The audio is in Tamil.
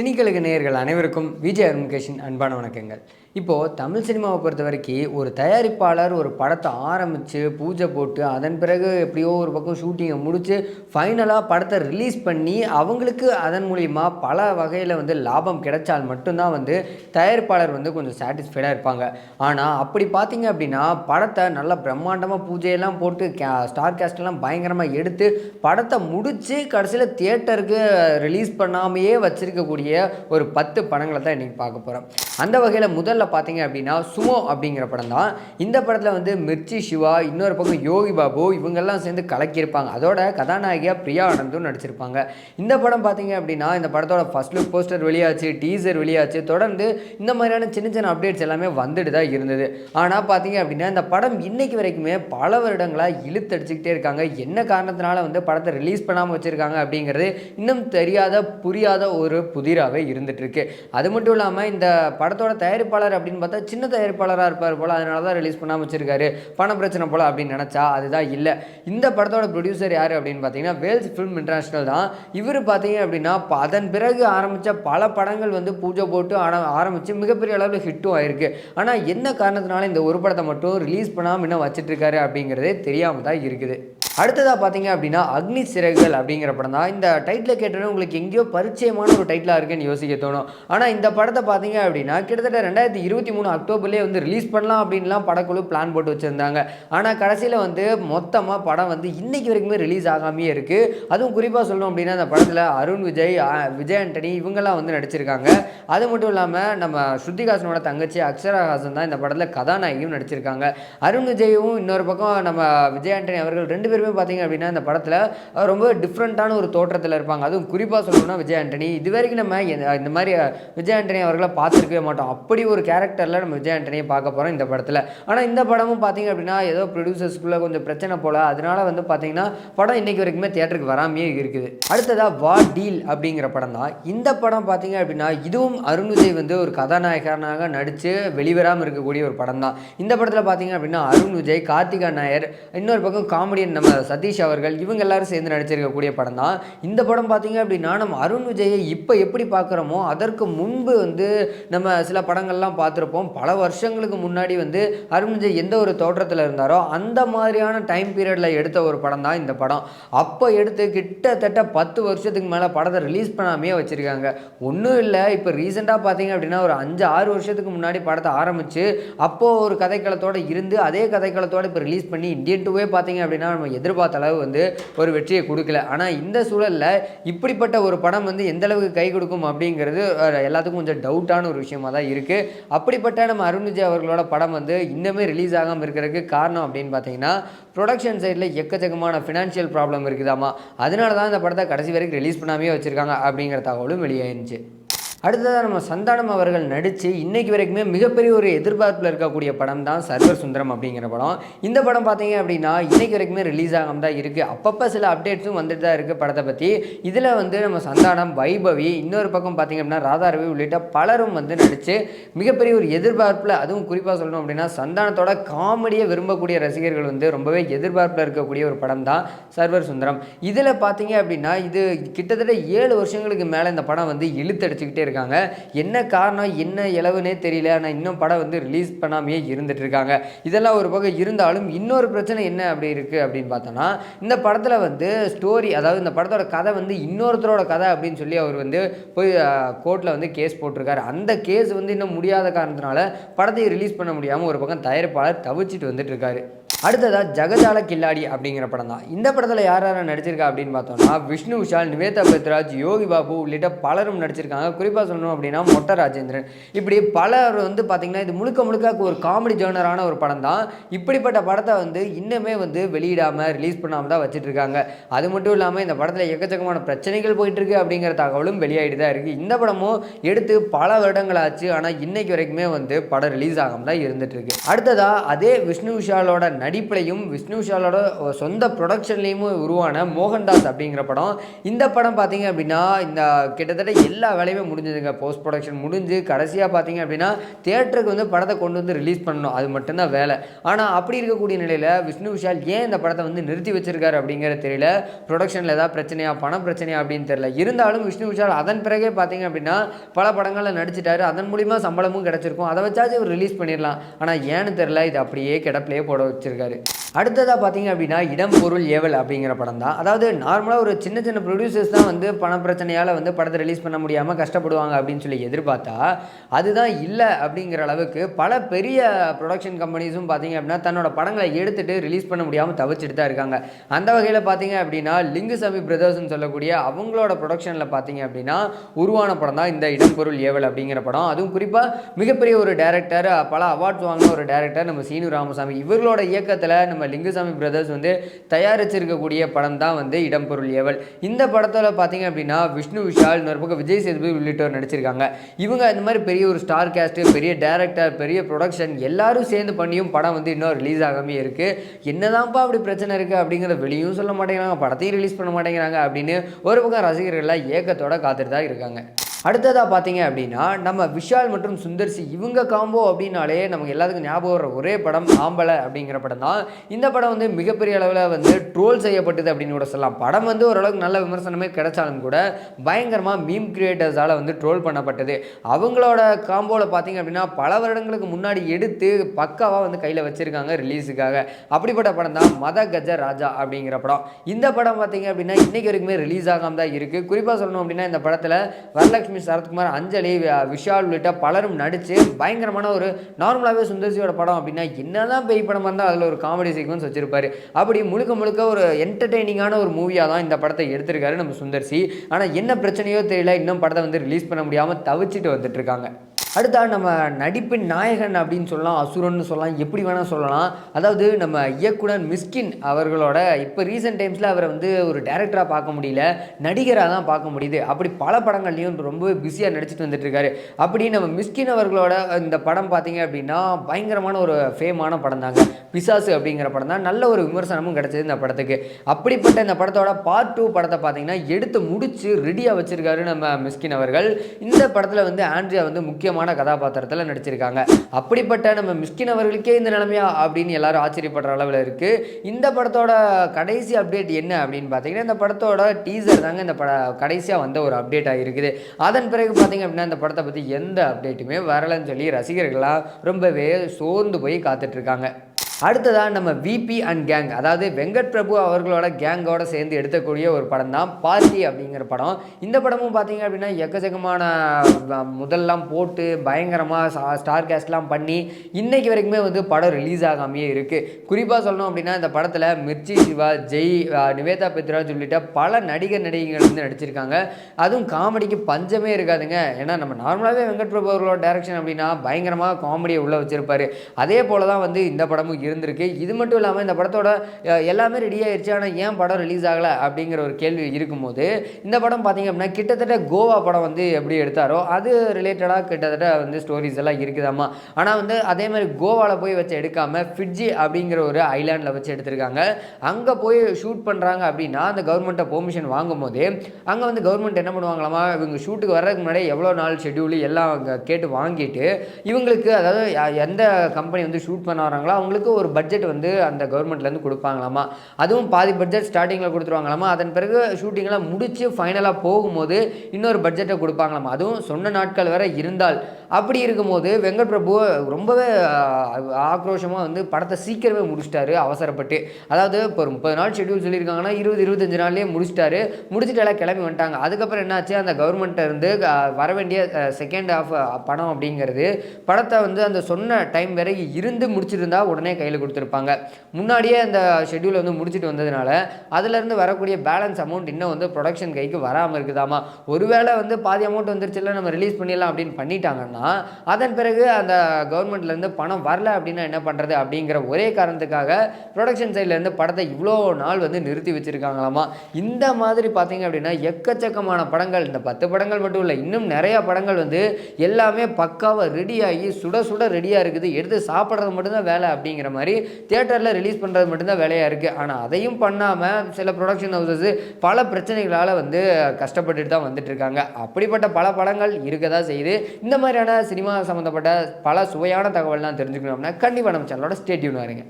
சினிக்கலுக்கு நேயர்கள் அனைவருக்கும் விஜய் அருண்கேஷின் அன்பான வணக்கங்கள். இப்போது தமிழ் சினிமாவை பொறுத்த வரைக்கும் ஒரு தயாரிப்பாளர் ஒரு படத்தை ஆரம்பித்து பூஜை போட்டு அதன் பிறகு எப்படியோ ஒரு பக்கம் ஷூட்டிங்கை முடித்து ஃபைனலாக படத்தை ரிலீஸ் பண்ணி அவங்களுக்கு அதன் மூலிமா பல வகையில் வந்து லாபம் கிடைச்சால் மட்டும்தான் வந்து தயாரிப்பாளர் வந்து கொஞ்சம் சாட்டிஸ்ஃபைடாக இருப்பாங்க. ஆனால் அப்படி பார்த்தீங்க அப்படின்னா படத்தை நல்லா பிரம்மாண்டமாக பூஜையெல்லாம் போட்டு கே ஸ்டார் கேஸ்டெல்லாம் பயங்கரமாக எடுத்து படத்தை முடித்து கடைசியில் தியேட்டருக்கு ரிலீஸ் பண்ணாமையே வச்சுருக்கக்கூடிய ஒரு பத்து படங்களை தான் இன்றைக்கி பார்க்க போகிறோம் அந்த வகையில் முதல்ல பார்த்தீங்க அப்படின்னா சுமோ அப்படிங்கிற படம் தான். இந்த படத்தில் வந்து மிர்ச்சி சிவா இன்னொரு பக்கம் யோகி பாபு இவங்கெல்லாம் சேர்ந்து கலக்கியிருப்பாங்க. அதோட கதாநாயகியாக பிரியா ஆனந்தும் நடிச்சிருப்பாங்க. இந்த படம் பார்த்தீங்க அப்படின்னா இந்த படத்தோட ஃபர்ஸ்ட் லுக் போஸ்டர் வெளியாச்சு டீசர் வெளியாச்சு தொடர்ந்து இந்த மாதிரியான சின்ன சின்ன அப்டேட்ஸ் எல்லாமே வந்துட்டு தான் இருந்தது. ஆனால் பார்த்தீங்க அப்படின்னா இந்த படம் இன்னைக்கு வரைக்குமே பல வருடங்களாக இழுத்தடிச்சுக்கிட்டே இருக்காங்க. என்ன காரணத்தினால வந்து படத்தை ரிலீஸ் பண்ணாமல் வச்சுருக்காங்க அப்படிங்கிறது இன்னும் தெரியாத புரியாத ஒரு புதிர் இருந்துட்டு இருந்துகிட்ருக்கு அது மட்டும் இல்லாமல் இந்த படத்தோட தயாரிப்பாளர் அப்படின்னு பார்த்தா சின்ன தயாரிப்பாளராக இருப்பார் போல் அதனால தான் ரிலீஸ் பண்ணாமல் வச்சிருக்காரு. பண பிரச்சனை போல் அப்படின்னு நினச்சா அதுதான் இல்லை. இந்த படத்தோட ப்ரொடியூசர் யார் அப்படின்னு பார்த்தீங்கன்னா வேல்ஸ் ஃபிலிம் இன்டர்நேஷ்னல் தான். இவர் பார்த்தீங்க அப்படின்னா அதன் பிறகு ஆரம்பித்த பல படங்கள் வந்து பூஜை போட்டு ஆரம்பித்து மிகப்பெரிய அளவில் ஹிட்டும் ஆயிருக்கு. ஆனால் என்ன காரணத்தினால இந்த ஒரு படத்தை மட்டும் ரிலீஸ் பண்ணாமல் இன்னும் வச்சிட்ருக்காரு அப்படிங்கிறதே தெரியாமல் தான் இருக்குது. அடுத்ததாக பார்த்தீங்க அப்படின்னா அக்னி சிறகுகள் அப்படிங்கிற படம் தான். இந்த டைட்டில் கேட்டோன்னே உங்களுக்கு எங்கேயோ பரிச்சயமான ஒரு டைட்டிலாக இருக்குன்னு யோசிக்க தோணும். ஆனால் இந்த படத்தை பார்த்தீங்க அப்படின்னா கிட்டத்தட்ட ரெண்டாயிரத்தி இருபத்தி மூணு அக்டோபர்லேயே வந்து ரிலீஸ் பண்ணலாம் அப்படின்லாம் படக்குழு பிளான் போட்டு வச்சுருந்தாங்க. ஆனால் கடைசியில் வந்து மொத்தமாக படம் வந்து இன்னைக்கு வரைக்குமே ரிலீஸ் ஆகாமையே இருக்குது அதுவும் குறிப்பாக சொல்லணும் அப்படின்னா அந்த படத்தில் அருண் விஜய் விஜய் ஆண்டனி இவங்கெல்லாம் வந்து நடிச்சிருக்காங்க. அது மட்டும் இல்லாமல் நம்ம ஸ்ருதிகாசனோட தங்கச்சி அக்ஷரா ஹாசன் தான் இந்த படத்தில் கதாநாயகியும் நடிச்சிருக்காங்க. அருண் விஜயும் இன்னொரு பக்கம் நம்ம விஜய் ஆண்டனி அவர்கள் ரெண்டு பேருமே பார்த்தீங்க அப்படின்னா இந்த படத்தில் ரொம்ப டிஃப்ரெண்ட்டான ஒரு தோற்றத்தில் இருப்பாங்க. அதுவும் குறிப்பாக சொல்லணும்னா விஜய் ஆண்டனி. இது வரைக்கும் நம்ம இந்த- மாதிரி விஜய் ஆண்டனி அவர்களை பார்த்துருக்கவே மாட்டோம். அப்படி ஒரு கேரக்டரில் நம்ம விஜய் ஆண்டனியை பார்க்க போகிறோம் இந்த படத்தில். ஆனால் இந்த படமும் பார்த்தீங்க அப்படின்னா ஏதோ ப்ரொடியூசர்ஸ்குள்ளே கொஞ்சம் பிரச்சனை போல். அதனால வந்து பார்த்தீங்கன்னா படம் இன்னைக்கு வரைக்குமே தியேட்டருக்கு வராமையே இருக்குது. அடுத்ததாக வா டீல் அப்படிங்கிற படம் தான். இந்த படம் பார்த்தீங்க அப்படின்னா இதுவும் அருண் விஜய் வந்து ஒரு கதாநாயகனாக நடித்து வெளிவராமல் இருக்கக்கூடிய ஒரு படம் தான். இந்த படத்தில் பார்த்தீங்க அப்படின்னா அருண் விஜய் கார்த்திகா நாயர் இன்னொரு பக்கம் காமெடியன் நம்ம சதீஷ் அவர்கள் இவங்க எல்லாரும் சேர்ந்து நடிச்சிருக்கக்கூடிய படம் தான். இந்த படம் பார்த்தீங்க அப்படின்னா நம்ம அருண் விஜயை இப்போ எப்படி பார்க்குறோமோ அதற்கு முன்பு வந்து நம்ம சில படங்கள்லாம் பார்த்துருப்போம் பல வருஷங்களுக்கு முன்னாடி வந்து அருண் விஜய் எந்த ஒரு தோற்றத்தில் இருந்தாரோ அந்த மாதிரியான டைம் பீரியடில் எடுத்த ஒரு படம் தான் இந்த படம். அப்போ எடுத்து கிட்டத்தட்ட பத்து வருஷத்துக்கு மேலே படத்தை ரிலீஸ் பண்ணாமையே வச்சுருக்காங்க. ஒன்றும் இல்லை இப்போ ரீசெண்டாக பார்த்தீங்க அப்படின்னா ஒரு அஞ்சு ஆறு வருஷத்துக்கு முன்னாடி படத்தை ஆரம்பித்து அப்போது ஒரு கதைக்களத்தோடு இருந்து அதே கதைக்களத்தோடு இப்போ ரிலீஸ் பண்ணி இந்தியன் டூவே பார்த்தீங்க அப்படின்னா நம்ம எதிர்பார்த்த அளவு வந்து ஒரு வெற்றியை கொடுக்கல. ஆனால் இந்த சூழலில் இப்படிப்பட்ட ஒரு படம் வந்து எந்த அளவுக்கு கை கொடுக்கும் அப்படிங்கிறது எல்லாத்துக்கும் கொஞ்சம் டவுட்டான ஒரு விஷயமா தான் இருக்குது அப்படிப்பட்ட நம்ம அருண் விஜய் அவர்களோட படம் வந்து இன்னுமே ரிலீஸ் ஆகாமல் இருக்கிறதுக்கு காரணம் அப்படின்னு பார்த்தீங்கன்னா ப்ரொடக்ஷன் சைடில் எக்கச்சக்கமான ஃபினான்ஷியல் ப்ராப்ளம் இருக்குதாமா அதனால தான் இந்த படத்தை கடைசி வரைக்கும் ரிலீஸ் பண்ணாமே வச்சுருக்காங்க அப்படிங்கிற தகவலும் வெளியாயிருந்துச்சு. அடுத்ததாக நம்ம சந்தானம் அவர்கள் நடித்து இன்றைக்கு வரைக்குமே மிகப்பெரிய ஒரு எதிர்பார்ப்பில் இருக்கக்கூடிய படம் தான் சர்வர் சுந்தரம் அப்படிங்கிற படம். இந்த படம் பார்த்தீங்க அப்படின்னா இன்றைக்கு வரைக்குமே ரிலீஸ் ஆகாம தான் இருக்குது அப்பப்போ சில அப்டேட்ஸும் வந்துட்டு தான் இருக்குது படத்தை பற்றி இதில் வந்து நம்ம சந்தானம் வைபவி இன்னொரு பக்கம் பார்த்தீங்க அப்படின்னா ராதாரவி உள்ளிட்ட பலரும் வந்து நடித்து மிகப்பெரிய ஒரு எதிர்பார்ப்பில் அதுவும் குறிப்பாக சொல்லணும் அப்படின்னா சந்தானத்தோட காமெடியை விரும்பக்கூடிய ரசிகர்கள் வந்து ரொம்பவே எதிர்பார்ப்பில் இருக்கக்கூடிய ஒரு படம் தான் சர்வர் சுந்தரம். இதில் பார்த்தீங்க அப்படின்னா இது கிட்டத்தட்ட ஏழு வருஷங்களுக்கு மேலே இந்த படம் வந்து இழுத்தடிச்சுக்கிட்டே இருக்காங்க என்ன காரணம் என்ன இளவுனே தெரியல. ஆனால் இன்னும் படம் வந்து ரிலீஸ் பண்ணாமையே இருந்துட்டு இருக்காங்க இதெல்லாம் ஒரு பக்கம் இருந்தாலும் இன்னொரு பிரச்சனை என்ன அப்படி இருக்குது அப்படின்னு பார்த்தோன்னா இந்த படத்தில் வந்து ஸ்டோரி அதாவது இந்த படத்தோட கதை வந்து இன்னொருத்தரோட கதை அப்படின்னு சொல்லி அவர் வந்து போய் கோர்ட்டில் வந்து கேஸ் போட்டிருக்காரு. அந்த கேஸ் வந்து இன்னும் முடியாத காரணத்தினால படத்தை ரிலீஸ் பண்ண முடியாமல் ஒரு பக்கம் தயாரிப்பாளர் தவிச்சிட்டு வந்துட்டு இருக்காரு அடுத்ததாக ஜெகஜால கில்லாடி அப்படிங்கிற படம் தான் இந்த படத்தில் யார் யார் நடிச்சிருக்கா அப்படின்னு பார்த்தோம்னா விஷ்ணு விஷால் நிவேதா பத்ராஜ் யோகி பாபு உள்ளிட்ட பலரும் நடிச்சிருக்காங்க. குறிப்பாக சொல்லணும் அப்படின்னா மொட்டை ராஜேந்திரன். இப்படி பலர் வந்து பார்த்திங்கன்னா இது முழுக்க முழுக்க ஒரு காமெடி ஜேர்னரான ஒரு படம் தான் இப்படிப்பட்ட படத்தை வந்து இன்னுமே வந்து வெளியிடாமல் ரிலீஸ் பண்ணாமல் தான் வச்சுட்டு இருக்காங்க அது மட்டும் இல்லாமல் இந்த படத்தில் எக்கச்சக்கமான பிரச்சனைகள் போயிட்டுருக்கு அப்படிங்கிற தகவலும் வெளியாகிட்டு தான் இருக்குது இந்த படமும் எடுத்து பல வருடங்கள் ஆச்சு. ஆனால் இன்னைக்கு வரைக்குமே வந்து படம் ரிலீஸ் ஆகாமல் தான் இருந்துகிட்ருக்கு அடுத்ததாக அதே விஷ்ணு விஷாலோட நடிப்புலையும் விஷ்ணு விஷாலோட சொந்த ப்ரொடக்ஷன்லேயும் உருவான மோகன்தாஸ் அப்படிங்கிற படம். இந்த படம் பார்த்தீங்க அப்படின்னா இந்த கிட்டத்தட்ட எல்லா வேலையுமே முடிஞ்சதுங்க. போஸ்ட் ப்ரொடக்ஷன் முடிஞ்சு கடைசியாக பார்த்தீங்க அப்படின்னா தியேட்டருக்கு வந்து படத்தை கொண்டு வந்து ரிலீஸ் பண்ணணும். அது மட்டும்தான் வேலை. ஆனால் அப்படி இருக்கக்கூடிய நிலையில் விஷ்ணு விஷால் ஏன் இந்த படத்தை வந்து நிறுத்தி வச்சிருக்காரு அப்படிங்கிறது தெரியல. ப்ரொடக்ஷனில் ஏதாவது பிரச்சனையா பணம் பிரச்சனையா அப்படின்னு தெரியல. இருந்தாலும் விஷ்ணு விஷால் அதன் பிறகே பார்த்தீங்க அப்படின்னா பல படங்களில் நடிச்சிட்டாரு. அதன் மூலிமா சம்பளமும் கிடச்சிருக்கும். அதை வச்சாச்சும் ரிலீஸ் பண்ணிடலாம் ஆனால் ஏன்னு தெரில இது அப்படியே கிடப்பிலே போட வச்சிருக்காரு. இருக்காரு. அடுத்ததாக பார்த்தீங்க அப்படின்னா இடம் பொருள் ஏவல் அப்படிங்கிற படம் தான். அதாவது நார்மலாக ஒரு சின்ன சின்ன ப்ரொடியூசர்ஸ் தான் வந்து பண பிரச்சனையால் வந்து படத்தை ரிலீஸ் பண்ண முடியாமல் கஷ்டப்படுவாங்க அப்படின்னு சொல்லி எதிர்பார்த்தா அதுதான் இல்லை அப்படிங்கிற அளவுக்கு பல பெரிய ப்ரொடக்ஷன் கம்பெனிஸும் பார்த்தீங்க அப்படின்னா தன்னோட படங்களை எடுத்துகிட்டு ரிலீஸ் பண்ண முடியாமல் தவிச்சிட்டு தான் இருக்காங்க. அந்த வகையில் பார்த்தீங்க அப்படின்னா லிங்குசாமி பிரதர்ஸ்னு சொல்லக்கூடிய அவங்களோட ப்ரொடக்ஷனில் பார்த்தீங்க அப்படின்னா உருவான படம் தான் இந்த இடம் பொருள் ஏவல் அப்படிங்கிற படம். அதுவும் குறிப்பாக மிகப்பெரிய ஒரு டேரக்டர் பல அவார்ட்ஸ் வாங்கின ஒரு டேரக்டர் நம்ம சீனு ராமசாமி. இவர்களோட இயக்கத்தில் நம்ம லிங்குசாமி பிரதர்ஸ் வந்து தயாரிச்சிருக்கக்கூடிய படம் தான் வந்து இடம்பொருள் ஏவல் இந்த படத்தில் பார்த்தீங்க அப்படின்னா விஷ்ணு விஷால் இன்னொரு பக்கம் விஜய் சேதுபதி உள்ளிட்டோர் நடிச்சிருக்காங்க. இவங்க இந்த மாதிரி பெரிய ஒரு ஸ்டார் கேஸ்ட்டு பெரிய டேரக்டர் பெரிய ப்ரொடக்ஷன் எல்லாரும் சேர்ந்து பண்ணியும் படம் வந்து இன்னும் ரிலீஸ் ஆகாமே இருக்குது என்னதான்ப்பா அப்படி பிரச்சனை இருக்குது அப்படிங்கிறத வெளியும் சொல்ல மாட்டேங்கிறாங்க படத்தையும் ரிலீஸ் பண்ண மாட்டேங்கிறாங்க அப்படின்னு ஒரு பக்கம் ரசிகர்கள்லாம் ஏக்கத்தோட காத்துட்டு தான் இருக்காங்க. அடுத்ததாக பார்த்தீங்க அப்படின்னா நம்ம விஷால் மற்றும் சுந்தர்சி இவங்க காம்போ அப்படின்னாலே நமக்கு எல்லாத்துக்கும் ஞாபகம் வர ஒரே படம் ஆம்பளை அப்படிங்கிற படம் தான். இந்த படம் வந்து மிகப்பெரிய அளவில் வந்து ட்ரோல் செய்யப்பட்டது அப்படின்னு கூட சொல்லலாம். படம் வந்து ஓரளவுக்கு நல்ல விமர்சனமே கிடைச்சாலும் கூட பயங்கரமாக மீம் கிரியேட்டர்ஸால் வந்து ட்ரோல் பண்ணப்பட்டது. அவங்களோட காம்போவில் பார்த்தீங்க அப்படின்னா பல வருடங்களுக்கு முன்னாடி எடுத்து பக்காவாக வந்து கையில் வச்சுருக்காங்க ரிலீஸுக்காக அப்படிப்பட்ட படம் தான் மத கஜ ராஜா அப்படிங்கிற படம். இந்த படம் பார்த்தீங்க அப்படின்னா இன்றைக்கி வரைக்குமே ரிலீஸ் ஆகாமல் தான் இருக்குது குறிப்பாக சொல்லணும் அப்படின்னா இந்த படத்தில் வரலட்சுமி லட்சுமி சரத்குமார் அஞ்சலி விஷால் உள்ளிட்ட பலரும் நடித்து பயங்கரமான ஒரு நார்மலாகவே சுந்தர்சியோட படம் அப்படின்னா என்னதான் பேய் படமாக இருந்தால் அதில் ஒரு காமெடி சீக்வன்ஸ் வச்சிருப்பாரு. அப்படி முழுக்க முழுக்க ஒரு என்டர்டெய்னிங்கான ஒரு மூவியாக தான் இந்த படத்தை எடுத்திருக்காரு நம்ம சுந்தர்சி ஆனால் என்ன பிரச்சனையோ தெரியல இன்னும் படத்தை வந்து ரிலீஸ் பண்ண முடியாமல் தவிச்சிட்டு வந்துட்டு இருக்காங்க. அடுத்தா நம்ம நடிப்பின் நாயகன் அப்படின்னு சொல்லலாம் அசுரன்னு சொல்லலாம் எப்படி வேணால் சொல்லலாம். அதாவது நம்ம இயக்குனர் மிஸ்கின் அவர்களோட இப்போ ரீசெண்ட் டைம்ஸில் அவரை வந்து ஒரு டேரக்டராக பார்க்க முடியல நடிகராக தான் பார்க்க முடியுது. அப்படி பல படங்கள்லையும் ரொம்ப பிஸியாக நடிச்சிட்டு வந்துட்டுருக்காரு அப்படி நம்ம மிஸ்கின் அவர்களோட இந்த படம் பார்த்தீங்க அப்படின்னா பயங்கரமான ஒரு ஃபேமான படம் தாங்க. பிசாசு அப்படிங்கிற படம் தான். நல்ல ஒரு விமர்சனமும் கிடச்சிது இந்த படத்துக்கு. அப்படிப்பட்ட இந்த படத்தோட பார்ட் டூ படத்தை பார்த்தீங்கன்னா எடுத்து முடித்து ரெடியாக வச்சுருக்காரு நம்ம மிஸ்கின் அவர்கள். இந்த படத்தில் வந்து ஆண்ட்ரியா வந்து முக்கியமாக முக்கியமான கதாபாத்திரத்தில் நடிச்சிருக்காங்க. அப்படிப்பட்ட நம்ம மிஸ்கின் அவர்களுக்கே இந்த நிலைமையா அப்படின்னு எல்லாரும் ஆச்சரியப்படுற அளவில் இருக்குது இந்த படத்தோட கடைசி அப்டேட் என்ன அப்படின்னு பார்த்தீங்கன்னா இந்த படத்தோட டீசர் தாங்க இந்த பட கடைசியாக வந்த ஒரு அப்டேட் ஆகிருக்குது அதன் பிறகு பார்த்தீங்க அப்படின்னா இந்த படத்தை பற்றி எந்த அப்டேட்டுமே வரலன்னு சொல்லி ரசிகர்கள்லாம் ரொம்பவே சோர்ந்து போய் காத்துட்ருக்காங்க அடுத்ததாக நம்ம விபி அண்ட் கேங் அதாவது வெங்கட் பிரபு அவர்களோட கேங்கோட சேர்ந்து எடுக்கக்கூடிய ஒரு படம் தான் பார்ட்டி அப்படிங்கிற படம். இந்த படமும் பார்த்தீங்க அப்படின்னா எக்கச்சக்கமான முதல்லாம் போட்டு பயங்கரமாக ஸ்டார் கேஸ்ட்லாம் பண்ணி இன்னைக்கு வரைக்குமே வந்து படம் ரிலீஸ் ஆகாமையே இருக்குது குறிப்பாக சொல்லணும் அப்படின்னா இந்த படத்தில் மிர்ச்சி சிவா ஜெய் நிவேதா பெத்ராஜ் உள்ளிட்ட பல நடிகர் நடிகைகள் வந்து நடிச்சிருக்காங்க. அதுவும் காமெடிக்கு பஞ்சமே இருக்காதுங்க. ஏன்னா நம்ம நார்மலாகவே வெங்கட் பிரபு அவர்களோட டேரக்ஷன் அப்படின்னா பயங்கரமாக காமெடியை உள்ளே வச்சிருப்பாரு. அதே போல தான் வந்து இந்த படமும் இருந்திருக்கு. இது மட்டும் இல்லாமல் இந்த படத்தோட எல்லாமே ரெடி ஆயிடுச்சு ஆனால் ஏன் படம் ரிலீஸ் ஆகலை அப்படிங்கிற ஒரு கேள்வி இருக்கும்போது இந்த படம் பார்த்தீங்க அப்படின்னா கிட்டத்தட்ட கோவா படம் வந்து எப்படி எடுத்தாரோ அது ரிலேட்டடாக கிட்டத்தட்ட வந்து ஸ்டோரிஸ் எல்லாம் இருக்குதாம்மா. ஆனால் வந்து அதே மாதிரி கோவாவில் போய் வச்சு எடுக்காமல் ஃபிட்ஜி அப்படிங்கிற ஒரு ஐலாண்டில் வச்சு எடுத்திருக்காங்க. அங்கே போய் ஷூட் பண்ணுறாங்க அப்படின்னா அந்த கவர்மெண்ட்டை பெர்மிஷன் வாங்கும்போது அங்கே வந்து கவர்மெண்ட் என்ன பண்ணுவாங்களாமா இவங்க ஷூட்டுக்கு வர்றதுக்கு முன்னாடி எவ்வளோ நாள் ஷெட்யூல் எல்லாம் அங்கே கேட்டு வாங்கிட்டு இவங்களுக்கு அதாவது யா- எந்த கம்பெனி வந்து ஷூட் பண்ண வராங்களோ அவங்களுக்கு ஒரு பட்ஜெட் வந்து அந்த கவர்மெண்ட்லேருந்து கொடுப்பாங்களாமா? அதுவும் பாதி பட்ஜெட் ஸ்டார்டிங்கில் கொடுத்துருவாங்களாமா? அதன் பிறகு ஷூட்டிங்லாம் முடித்து ஃபைனலாக போகும்போது இன்னொரு பட்ஜெட்டை கொடுப்பாங்களாமா? அதுவும் சொன்ன நாட்கள் வரை இருந்தால். அப்படி இருக்கும்போது வெங்கட் பிரபு ரொம்பவே ஆக்ரோஷமாக வந்து படத்தை சீக்கிரமே முடிச்சிட்டாரு அவசரப்பட்டு. அதாவது இப்போ ஒரு முப்பது நாள் ஷெட்யூல் சொல்லியிருக்காங்கன்னா இருபது இருபத்தஞ்சு நாள்லேயே முடிச்சிட்டாரு. முடிச்சுட்டு எல்லாம் கிளம்பி வந்துட்டாங்க. அதுக்கப்புறம் என்னாச்சு? அந்த கவர்மெண்ட்டை இருந்து வர வேண்டிய செகண்ட் ஆஃப் பணம் அப்படிங்கிறது படத்தை வந்து அந்த சொன்ன டைம் வரைக்கும் இருந்து முடிச்சிருந்தா உடனே கையில் கொடுத்துருப்பாங்க. முன்னாடியே அந்த ஷெடியூல் வந்து முடிச்சுட்டு வந்ததுனால அதுலேருந்து வரக்கூடிய பேலன்ஸ் அமௌண்ட் இன்னும் வந்து ப்ரொடக்ஷன் கைக்கு வராமல் இருக்குதாமா? ஒருவேளை வந்து பாதி அமௌண்ட் வந்துருச்சுல நம்ம ரிலீஸ் பண்ணிடலாம் அப்படின்னு பண்ணிட்டாங்கன்னா சொன்னால் அதன் பிறகு அந்த கவர்மெண்ட்லேருந்து பணம் வரல அப்படின்னா என்ன பண்ணுறது அப்படிங்கிற ஒரே காரணத்துக்காக ப்ரொடக்ஷன் சைட்லேருந்து படத்தை இவ்வளோ நாள் வந்து நிறுத்தி வச்சுருக்காங்களாமா? இந்த மாதிரி பார்த்தீங்க அப்படின்னா எக்கச்சக்கமான படங்கள் இந்த பத்து படங்கள் மட்டும் இல்லை இன்னும் நிறையா படங்கள் வந்து எல்லாமே பக்காவாக ரெடியாகி சுட சுட ரெடியாக இருக்குது. எடுத்து சாப்பிட்றது மட்டும்தான் வேலை அப்படிங்கிற மாதிரி தியேட்டரில் ரிலீஸ் பண்ணுறது மட்டும்தான் வேலையாக இருக்குது ஆனால் அதையும் பண்ணாமல் சில ப்ரொடக்ஷன் ஹவுசஸ் பல பிரச்சனைகளால் வந்து கஷ்டப்பட்டுட்டு தான் வந்துட்டு இருக்காங்க. அப்படிப்பட்ட பல படங்கள் இருக்க தான் செய்யுது இந்த மாதிரியான சினிமா சம்மந்தப்பட்ட பல சுவையான தகவல்லாம் தெரிஞ்சுக்கணும் அப்படின்னா கண்டிப்பாக நம்ம சேனலோட ஸ்டேட்யூன் வருங்க